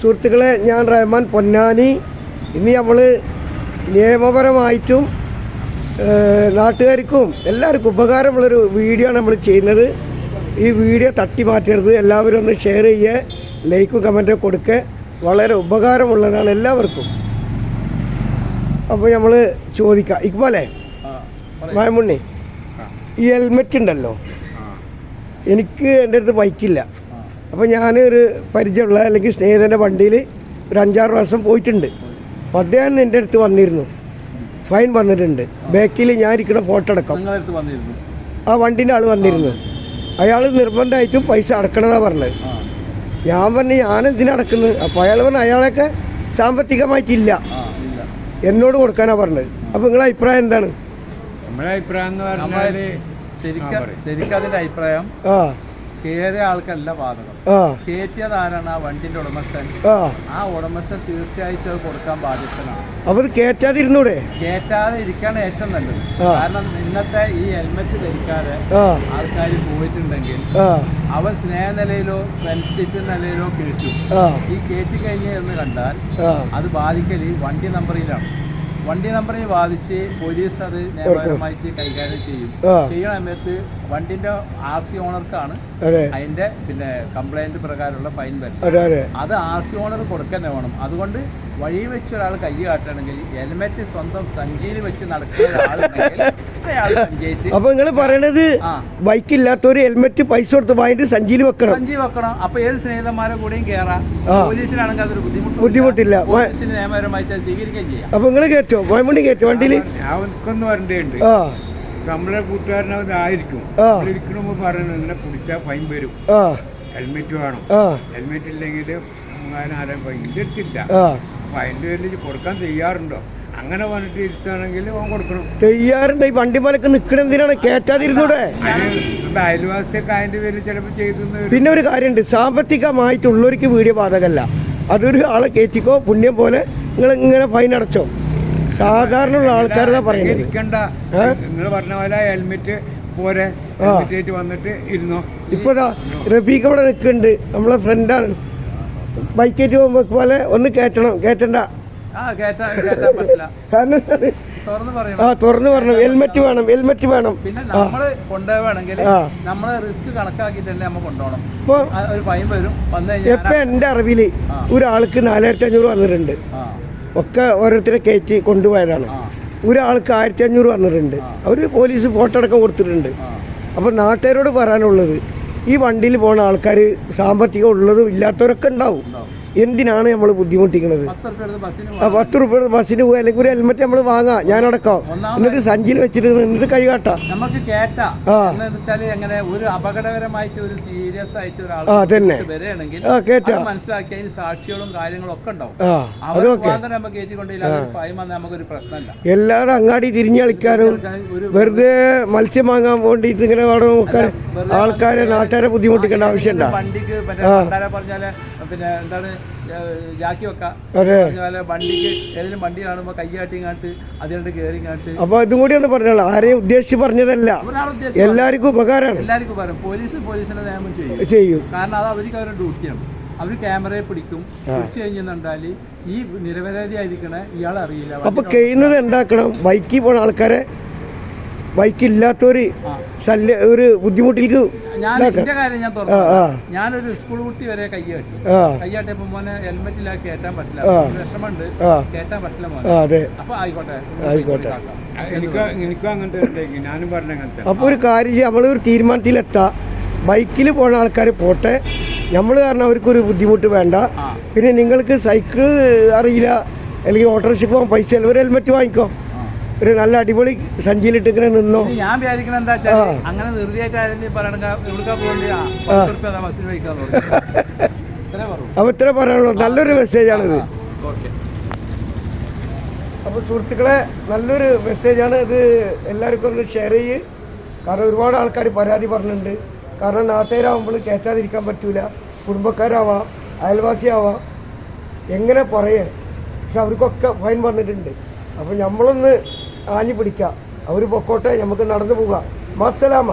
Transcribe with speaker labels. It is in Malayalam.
Speaker 1: സുഹൃത്തുക്കളെ ഞാൻ റഹ്മാൻ പൊന്നാനി. ഇനി നമ്മൾ നിയമപരമായിട്ടും നാട്ടുകാർക്കും എല്ലാവർക്കും ഉപകാരമുള്ളൊരു വീഡിയോ ആണ് നമ്മൾ ചെയ്യുന്നത്. ഈ വീഡിയോ തട്ടി മാറ്റരുത്. എല്ലാവരും ഒന്ന് ഷെയർ ചെയ്യുക ലൈക്കും കമന്റും കൊടുക്കുക വളരെ ഉപകാരമുള്ളതാണ് എല്ലാവർക്കും. അപ്പോൾ നമ്മൾ ചോദിക്കാം. ഇക്ബാലേ മായമുണ്ണി ഈ ഹെൽമെറ്റ് ഉണ്ടല്ലോ? എനിക്ക് എന്റെ അടുത്ത് ബൈക്കില്ല. അപ്പോൾ ഞാൻ ഒരു പരിചയമുള്ള അല്ലെങ്കിൽ സ്നേഹിതന്റെ വണ്ടിയിൽ ഒരു അഞ്ചാറ് പ്രാവശ്യം പോയിട്ടുണ്ട്. അപ്പോൾ അദ്ദേഹം എന്റെ അടുത്ത് വന്നിരുന്നു. ഫൈൻ വന്നിട്ടുണ്ട്. ബാക്കിൽ ഞാൻ ഇരിക്കുന്ന ഫോട്ടോ അടക്കം ആ വണ്ടീന്റെ ആൾ വന്നിരുന്നു. അയാൾ നിർബന്ധമായിട്ടും പൈസ അടക്കണമെന്നാണ് പറഞ്ഞത്. ഞാൻ പറഞ്ഞു ഞാൻ എന്തിനടക്കുന്നത് അപ്പോൾ അയാൾ പറഞ്ഞു അയാളൊക്കെ സാമ്പത്തികമായിട്ടില്ല.
Speaker 2: ആ ഇല്ല.
Speaker 1: എന്നോട് കൊടുക്കാനാണ് പറഞ്ഞത്. അപ്പോൾ നിങ്ങളുടെ അഭിപ്രായം എന്താണ്?
Speaker 3: അഭിപ്രായം
Speaker 2: ശരിക്കും
Speaker 3: അതിന്റെ
Speaker 2: ശരിക്കും അതിന്റെ അഭിപ്രായം
Speaker 1: ആ.
Speaker 2: കയറിയ ആൾക്കല്ല ബാധകം കയറ്റിയത് ആരാണ്? ആ വണ്ടിന്റെ ഉടമസ്ഥൻ.
Speaker 1: ആ.
Speaker 2: ഉടമസ്ഥൻ തീർച്ചയായിട്ടും അത് കൊടുക്കാൻ ബാധ്യസ്ഥനാണ്.
Speaker 1: അവർ കയറ്റാതിരുന്നൂടെ
Speaker 2: കയറ്റാതെ ഇരിക്കാണ് ഏറ്റവും നല്ലത്. കാരണം ഇന്നത്തെ ഈ ഹെൽമെറ്റ് ധരിക്കാതെ ആൾക്കാർ പോയിട്ടുണ്ടെങ്കിൽ
Speaker 1: അവൻ
Speaker 2: സ്നേഹ സ്നേഹനിലയിലോ ഫ്രണ്ട്ഷിപ്പ് നിലയിലോ കേട്ടു ഈ കേറ്റി കഴിഞ്ഞ് എന്ന് കണ്ടാൽ
Speaker 1: അത്
Speaker 2: അത് ബാധിക്കൽ വണ്ടി നമ്പറിലാണ് വണ്ടി നമ്പറിൽ ബാധിച്ച് പോലീസ് അത് നിയമപരമായിട്ട് കൈകാര്യം ചെയ്യും. ചെയ്യുന്ന സമയത്ത് വണ്ടിന്റെ ആർ സി ഓണർക്കാണ് അതിന്റെ പിന്നെ കംപ്ലൈന്റ് പ്രകാരമുള്ള ഫൈൻ വരുന്നത്.
Speaker 1: അതെ
Speaker 2: ആർ സി ഓണർ കൊടുക്കന്നെ വേണം. അതുകൊണ്ട് വഴി വെച്ച് ഒരാൾ കൈ കാട്ടണമെങ്കിൽ ഹെൽമെറ്റ് സ്വന്തം സഞ്ചിയിൽ വെച്ച് നടക്കുന്ന ഒരാളുണ്ടെങ്കിൽ അയാൾ സഞ്ചയിച്ച്
Speaker 1: അപ്പൊ നിങ്ങൾ പറയണത് ബൈക്ക് ഇല്ലാത്തവര് ഹെൽമെറ്റ് പൈസ കൊടുത്ത് വാങ്ങിട്ട് സഞ്ചിയിൽ വെക്കണം.
Speaker 2: സഞ്ചി വെക്കണം. അപ്പൊ ഏത് സ്നേഹിതന്മാരെ കൂടെയും കയറാം
Speaker 1: ആ.
Speaker 2: പോലീസിനാണെങ്കിൽ അതൊരു ബുദ്ധിമുട്ട്
Speaker 1: ബുദ്ധിമുട്ടില്ല.
Speaker 2: പോലീസിന് നിയമപരമായിട്ട് സ്വീകരിക്കുകയും ചെയ്യാം.
Speaker 1: അപ്പൊ നിങ്ങൾ കയറ്റോ മൈമണി കയറ്റോ വണ്ടിയിൽ?
Speaker 3: അവർക്കൊന്ന് വരണ്ടേണ്ട്.
Speaker 1: ആ.
Speaker 3: നമ്മളെ കൂട്ടുകാരനത് ആയിരിക്കും.
Speaker 1: ആ.
Speaker 3: ഇരിക്കണമ്പോ പറയുന്നത് ഇങ്ങനെ കുടിച്ചാൽ ഫൈൻ വരും.
Speaker 1: ആ.
Speaker 3: ഹെൽമെറ്റ് വേണം.
Speaker 1: ആ.
Speaker 3: ഹെൽമെറ്റ് ഇല്ലെങ്കിൽ ആരും ഫൈൻ? എടുത്തില്ല
Speaker 1: ആ
Speaker 3: അപ്പൊ അതിന്റെ പേരിൽ കൊടുക്കാൻ തയ്യാറുണ്ടോ? അങ്ങനെ വന്നിട്ട് ഇരുത്താണെങ്കിൽ അവൻ കൊടുക്കണം.
Speaker 1: തയ്യാറുണ്ട്? ഈ വണ്ടി മലക്ക് നിക്കണ എന്തിനാണ്? കയറ്റാതിരുന്നൂടെ
Speaker 3: അതിന് ഇപ്പൊ അയൽവാസിയൊക്കെ അതിന്റെ പേരിൽ ചിലപ്പോൾ ചെയ്തു
Speaker 1: പിന്നെ ഒരു കാര്യമുണ്ട്. സാമ്പത്തികമായിട്ടുള്ളവർക്ക് വീഡിയോ ബാധകല്ല അതൊരു ആളെ കയറ്റിക്കോ പുണ്യം പോലെ നിങ്ങൾ ഇങ്ങനെ ഫൈൻ അടച്ചോ. സാധാരണ ഉള്ള ആൾക്കാരതാ പറയുന്നത്
Speaker 3: നിങ്ങൾ പറഞ്ഞ പോലെ ഹെൽമെറ്റ് പോരെ. വന്നിട്ട് ഇരുന്നോ.
Speaker 1: ഇപ്പൊ റഫീഖ് അവിടെ നിൽക്കുന്നുണ്ട്. നമ്മളെ ഫ്രണ്ടാണ് ബൈക്കേറ്റ് പോകുമ്പോൾ പോലെ ഒന്ന് കേറ്റണം കേറ്റണ്ട
Speaker 2: ആ
Speaker 1: കാരണം?
Speaker 2: തുറന്ന് പറയണം.
Speaker 1: പറഞ്ഞു ഹെൽമെറ്റ് വേണം ഹെൽമെറ്റ് വേണം.
Speaker 2: പിന്നെ നമ്മൾ കൊണ്ടുപോവുകയാണെങ്കിൽ നമ്മൾ റിസ്ക് കണക്കാക്കിയിട്ടല്ലേ തന്നെ നമ്മൾ കൊണ്ടുപോകണം
Speaker 1: ഇപ്പോൾ
Speaker 2: ഒരു ഫൈൻ വരും.
Speaker 1: എന്റെ അറിവിൽ ഒരാൾക്ക് നാലായിരത്തി അഞ്ഞൂറ് വന്നിട്ടുണ്ട് ഒക്കെ ഓരോരുത്തരെ കയറ്റി കൊണ്ടുപോയതാണ്. ഒരാൾക്ക് ആയിരത്തി അഞ്ഞൂറ് വന്നിട്ടുണ്ട് അവർ പോലീസ് ഫോട്ടോ അടക്കം കൊടുത്തിട്ടുണ്ട്. അപ്പൊ നാട്ടുകാരോട് പറയാനുള്ളത് ഈ വണ്ടിയിൽ പോകുന്ന ആൾക്കാർ സാമ്പത്തികം ഉള്ളതും ഇല്ലാത്തവരൊക്കെ ഉണ്ടാവും. എന്തിനാണ് നമ്മൾ ബുദ്ധിമുട്ടിക്കുന്നത്
Speaker 2: പത്ത് റുപ്യ ബസ്സിന്
Speaker 1: പോയി അല്ലെങ്കിൽ ഒരു ഹെൽമെറ്റ് നമ്മൾ വാങ്ങാം ഞാനടക്കാം. എന്നിട്ട് സഞ്ചിയിൽ വെച്ചിട്ട് എന്നിട്ട് കൈ കാട്ടാം
Speaker 2: നമുക്ക് കേട്ടാ
Speaker 1: ആ.
Speaker 2: എങ്ങനെ ഒരു അപകടകരമായിട്ട് ഒരു സീരിയസ് ആയിട്ട് ഒരാൾ
Speaker 1: തന്നെ. ആ
Speaker 2: മനസ്സിലാക്കി അതിന് സാക്ഷികളും കാര്യങ്ങളും ഒക്കെ ഉണ്ടാവും.
Speaker 1: അതൊക്കെ.
Speaker 2: നമുക്ക് നമുക്കൊരു പ്രശ്നമില്ല.
Speaker 1: എല്ലാവരും അങ്ങാടി
Speaker 2: തിരിഞ്ഞളിക്കാനും
Speaker 1: വെറുതെ മത്സ്യം വാങ്ങാൻ വേണ്ടിയിട്ട് ഇങ്ങനെ അവിടെ നോക്കാൻ
Speaker 2: വെറുതെ
Speaker 1: ആൾക്കാരെ നാട്ടുകാരെ ബുദ്ധിമുട്ടിക്കേണ്ട ആവശ്യമുണ്ടോ
Speaker 2: വണ്ടിക്ക് പറഞ്ഞാൽ പിന്നെ എന്താണ് ജാക്കി വെക്കാം.
Speaker 1: അതെ.
Speaker 2: പറഞ്ഞ വണ്ടിക്ക് ഏതെങ്കിലും വണ്ടി കാണുമ്പോ കൈയാട്ടി കാട്ട് അതിലോട്ട് കയറി കാട്ട്
Speaker 1: അപ്പൊ ഇതും കൂടി ഒന്ന് പറഞ്ഞോളൂ. ആരെയും ഉദ്ദേശിച്ച് പറഞ്ഞതല്ല. എല്ലാവർക്കും ഉപകാരമാണ്.
Speaker 2: എല്ലാവർക്കും ഉപകാരം. പോലീസ് പോലീസിന്റെ നിയമം ചെയ്യും.
Speaker 1: ചെയ്യും.
Speaker 2: കാരണം അത് അവർക്ക് അവരുടെ ഡ്യൂട്ടിയാണ് അവർ ക്യാമറയെ പിടിക്കും. പിടിച്ചു കഴിഞ്ഞെന്നുണ്ടാൽ ഈ നിരപരാധി ആയിരിക്കണേ ഇയാൾ അറിയില്ല.
Speaker 1: അപ്പൊ കഴിയുന്നത് എന്താക്കണം? ബൈക്കിൽ പോണ ആൾക്കാരെ ബൈക്കില്ലാത്തവര്
Speaker 2: ആ.
Speaker 1: ശല്യ ഒരു ബുദ്ധിമുട്ടിലേക്ക്
Speaker 2: ഞാൻ എന്റെ കാര്യം ഞാൻ തുറന്നു ഞാനൊരു സ്കൂൾ കുട്ടി വരെ
Speaker 1: കയ്യാട്ടി
Speaker 2: കയ്യാട്ടിയപ്പോ മോനെ ഹെൽമെറ്റ് ഇല്ലാതെ കയറ്റാൻ പറ്റില്ല.
Speaker 1: വിഷമുണ്ട്
Speaker 2: ഒരു കയറ്റാൻ പറ്റില്ല മോനെ.
Speaker 1: അതെ.
Speaker 2: അപ്പൊ ആയിക്കോട്ടെ.
Speaker 1: ആയിക്കോട്ടെ.
Speaker 2: അപ്പൊ
Speaker 3: എനിക്ക് എനിക്കും അങ്ങനത്തെ ഉണ്ടെങ്കിൽ ഞാനും പറഞ്ഞ അങ്ങനത്തെ
Speaker 1: അപ്പോൾ ഒരു കാര്യം ചെയ്യാം. നമ്മളൊരു തീരുമാനത്തിലെത്താ. ബൈക്കിൽ പോണ ആൾക്കാർ പോട്ടെ. നമ്മൾ കാരണം അവർക്കൊരു ബുദ്ധിമുട്ട് വേണ്ട. പിന്നെ നിങ്ങൾക്ക് സൈക്കിൾ അറിയില്ല. അല്ലെങ്കിൽ ഓട്ടോറിക്ഷയ്ക്ക് പോകാൻ പൈസ ഒരു ഹെൽമെറ്റ് വാങ്ങിക്കോ. ഒരു നല്ല അടിപൊളി സഞ്ചിയിലിട്ട് ഇങ്ങനെ നിന്നോ
Speaker 2: ഞാൻ വിചാരിക്കണ എന്താ വെച്ചാൽ അങ്ങനെ അപ്പൊ ഇത്രേ
Speaker 1: പറയാനുള്ളൂ. നല്ലൊരു മെസ്സേജാണിത് അപ്പോൾ സുഹൃത്തുക്കളെ നല്ലൊരു മെസ്സേജാണ് ഇത്. എല്ലാവർക്കും ഒന്ന് ഷെയർ ചെയ്യ്. കാരണം ഒരുപാട് ആൾക്കാർ പരാതി പറഞ്ഞിട്ടുണ്ട്. കാരണം നാട്ടുകാരാകുമ്പോൾ കയറ്റാതിരിക്കാൻ പറ്റൂല. കുടുംബക്കാരാവാം അയൽവാസിയാവാം. എങ്ങനെ പറയേ? പക്ഷെ അവർക്കൊക്കെ ഫൈൻ പറഞ്ഞിട്ടുണ്ട്. അപ്പോൾ നമ്മളൊന്ന് ആഞ്ഞു പിടിക്കുക അവർ പൊക്കോട്ടെ നമുക്ക് നടന്നു പോകാം. മസ്സലാമ.